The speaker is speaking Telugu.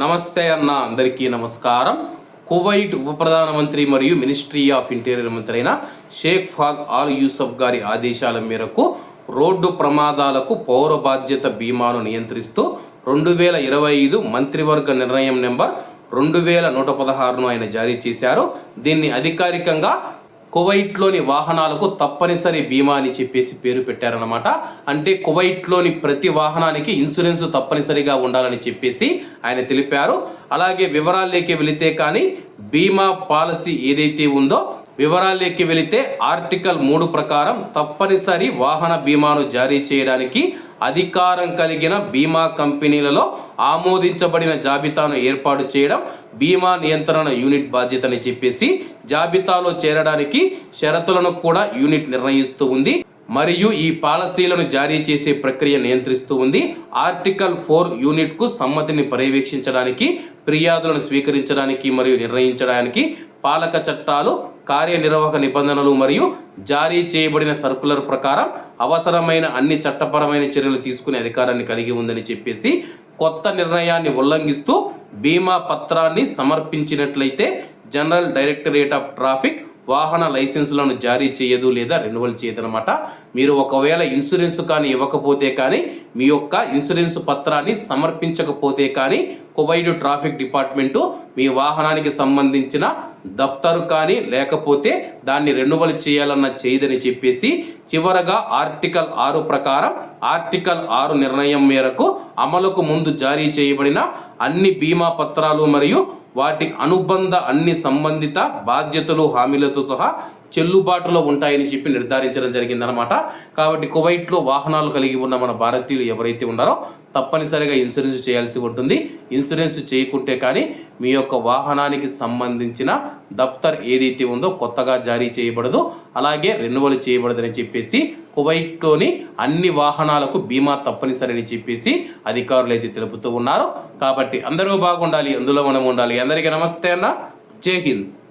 నమస్తే అన్న అందరికీ నమస్కారం. కువైట్ ఉప ప్రధానమంత్రి మరియు మినిస్ట్రీ ఆఫ్ ఇంటీరియర్ మంత్రి అయిన షేక్ ఫాగ్ ఆల్ యూసఫ్ గారి ఆదేశాల మేరకు రోడ్డు ప్రమాదాలకు పౌర బాధ్యత బీమాను నియంత్రిస్తూ రెండు వేల ఇరవై ఐదు మంత్రివర్గ నిర్ణయం నెంబర్ రెండు వేల నూట పదహారును ఆయన జారీ చేశారు. దీన్ని అధికారికంగా కువైట్లోని వాహనాలకు తప్పనిసరి బీమా అని చెప్పేసి పేరు పెట్టారనమాట అంటే కువైట్లోని ప్రతి వాహనానికి ఇన్సూరెన్స్ తప్పనిసరిగా ఉండాలని చెప్పేసి ఆయన తెలిపారు. అలాగే వివరాల్లోకి వెళితే కానీ బీమా పాలసీ ఏదైతే ఉందో వివరాల్లోకి వెళితే ఆర్టికల్ మూడు ప్రకారం తప్పనిసరి వాహన బీమాను జారీ చేయడానికి అధికారం కలిగిన బీమా కంపెనీలలో ఆమోదించబడిన జాబితాను ఏర్పాటు చేయడం బీమా నియంత్రణ యూనిట్ బాధ్యతని చెప్పేసి జాబితాలో చేరడానికి షరతులను కూడా యూనిట్ నిర్ణయిస్తూ ఉంది. మరియు ఈ పాలసీలను జారీ చేసే ప్రక్రియ నియంత్రిస్తూ ఉంది. ఆర్టికల్ ఫోర్ యూనిట్కు సమ్మతిని పర్యవేక్షించడానికి ఫిర్యాదులను స్వీకరించడానికి మరియు నిర్ణయించడానికి పాలక చట్టాలు కార్యనిర్వాహక నిబంధనలు మరియు జారీ చేయబడిన సర్కులర్ ప్రకారం అవసరమైన అన్ని చట్టపరమైన చర్యలు తీసుకునే అధికారాన్ని కలిగి ఉందని చెప్పేసి కొత్త నిర్ణయాన్ని ఉల్లంఘిస్తూ బీమా పత్రాన్ని సమర్పించినట్లయితే జనరల్ డైరెక్టరేట్ ఆఫ్ ట్రాఫిక్ వాహన లైసెన్సులను జారీ చేయదు లేదా రెన్యువల్ చేయదనమాట మీరు ఒకవేళ ఇన్సూరెన్స్ కానీ ఇవ్వకపోతే కానీ మీ యొక్క ఇన్సూరెన్స్ పత్రాన్ని సమర్పించకపోతే కానీ కువైట్ ట్రాఫిక్ డిపార్ట్మెంటు మీ వాహనానికి సంబంధించిన దఫ్తరు కానీ లేకపోతే దాన్ని రెన్యువల్ చేయాలన్న చేయదని చెప్పేసి చివరగా ఆర్టికల్ ఆరు ప్రకారం ఆర్టికల్ ఆరు నిర్ణయం మేరకు అమలుకు ముందు జారీ చేయబడిన అన్ని బీమా పత్రాలు మరియు వాటి అనుబంధ అన్ని సంబంధిత బాధ్యతలు హామీలతో సహా చెల్లుబాటులో ఉంటాయని చెప్పి నిర్ధారించడం జరిగిందనమాట కాబట్టి కువైట్లో వాహనాలు కలిగి ఉన్న మన భారతీయులు ఎవరైతే ఉన్నారో తప్పనిసరిగా ఇన్సూరెన్స్ చేయాల్సి ఉంటుంది. ఇన్సూరెన్స్ చేయకుంటే కానీ మీ యొక్క వాహనానికి సంబంధించిన దఫ్తర్ ఏదైతే ఉందో కొత్తగా జారీ చేయబడదు. అలాగే రెన్యువల్ చేయబడదని చెప్పేసి కువైట్లోని అన్ని వాహనాలకు బీమా తప్పనిసరి అని చెప్పేసి అధికారులు అయితే తెలుపుతూ ఉన్నారు. కాబట్టి అందరూ బాగుండాలి అందులో మనం ఉండాలి. అందరికీ నమస్తే అన్న. జై హింద్.